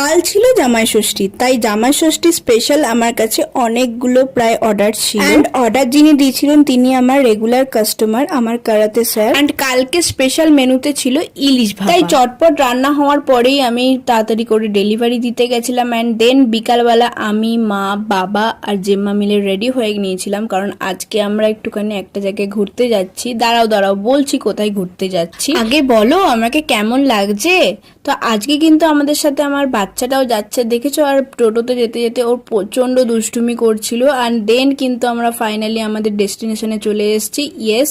কাল ছিল জামাই ষষ্ঠী তাই জামাই ষষ্ঠী স্পেশাল আমার কাছে অনেকগুলো প্রায় অর্ডার ছিল। অ্যান্ড অর্ডার যিনি দিয়েছিলেন তিনি আমার রেগুলার কাস্টমার আমার কারাতে স্যার অ্যান্ড কালকে স্পেশাল মেনুতে ছিল ইলিশ ভাপা। তাই চটপট রান্না হওয়ার পরেই আমি তাড়াতাড়ি করে ডেলিভারি দিতে গেছিলাম অ্যান্ড দেন বিকালবেলা আমি মা বাবা আর জেম্মা মিলে রেডি হয়ে নিয়েছিলাম কারণ আজকে আমরা একটুখানি একটা জায়গায় ঘুরতে যাচ্ছি। দাঁড়াও দাঁড়াও বলছি কোথায় ঘুরতে যাচ্ছি। আগে বলো আমাকে কেমন লাগছে? তো আজকে কিন্তু আমাদের সাথে আমার বাচ্চাটাও যাচ্ছে। দেখেছ? আর টোটোতে যেতে যেতে ওর প্রচণ্ড দুষ্টুমি করছিল। আর দেন কিন্তু আমরা ফাইনালি আমাদের ডেস্টিনেশনে চলে এসেছি। ইয়েস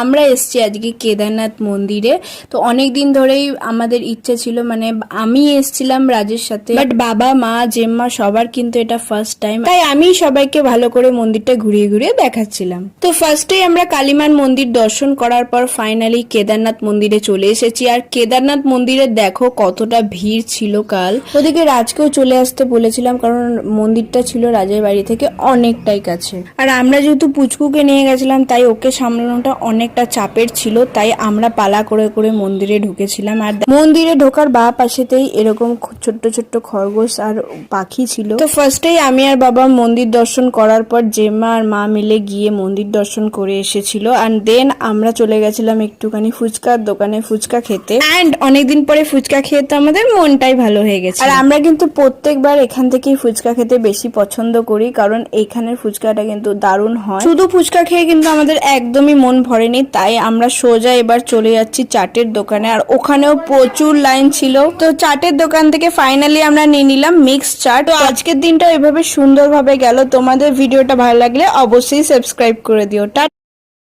আমরা এসছি আজকে কেদারনাথ মন্দিরে। তো অনেক দিন ধরেই আমাদের ইচ্ছে ছিল মানে আমি এসেছিলাম রাজের সাথে। বাট বাবা, মা, জেম্মা সবার কিন্তু এটা ফার্স্ট টাইম তাই আমি সবাইকে ভালো করে মন্দিরটা ঘুরিয়ে ঘুরিয়ে দেখাচ্ছিলাম। তো ফার্স্টেই আমরা কালীমান মন্দির দর্শন করার পর ফাইনালি কেদারনাথ মন্দিরে চলে এসেছি। আর কেদারনাথ মন্দিরে দেখো কতটা ভিড় ছিল কাল। ওদিকে রাজকেও চলে আসতে বলেছিলাম, কারণ মন্দিরটা ছিল রাজের বাড়ি থেকে অনেকটাই কাছে। আর আমরা যেহেতু পুচকুকে নিয়ে গেছিলাম, তাই ওকে সামলানোটা অনেকটা চাপের ছিল, তাই আমরা পালা করে করে মন্দিরে ঢুকেছিলাম। আর মন্দিরে ঢোকার বা পাশেতেই এরকম ছোট্ট ছোট্ট খরগোশ আর পাখি ছিল। তো ফার্স্টেই আমি আর বাবা মন্দির দর্শন করার পর জেম্মা আর মা মিলে গিয়ে মন্দির দর্শন করে এসেছিল। আর দেন আমরা চলে গেছিলাম একটুখানি ফুচকার দোকানে ফুচকা খেতে। অ্যান্ড অনেকদিন পরে ফুচকা খেয়ে তো আমাদের মনটাই ভালো হয়ে গেছে। আর আমরা কিন্তু প্রত্যেকবার এখান থেকেই ফুচকা খেতে বেশি পছন্দ করি কারণ এখানের ফুচকাটা কিন্তু দারুণ হয়। শুধু ফুচকা খেয়ে কিন্তু আমাদের একদমই মন ভরেনি তাই আমরা সোজা এবার চলে যাচ্ছি চাটের দোকানে। আর ওখানেও প্রচুর লাইন ছিল। তো চাটের দোকান থেকে ফাইনালি আমরা নিয়ে নিলাম মিক্স চাট। তো আজকের দিনটা এভাবে সুন্দরভাবে গেল। তোমাদের ভিডিওটা ভালো লাগলে অবশ্যই সাবস্ক্রাইব করে দিও। টা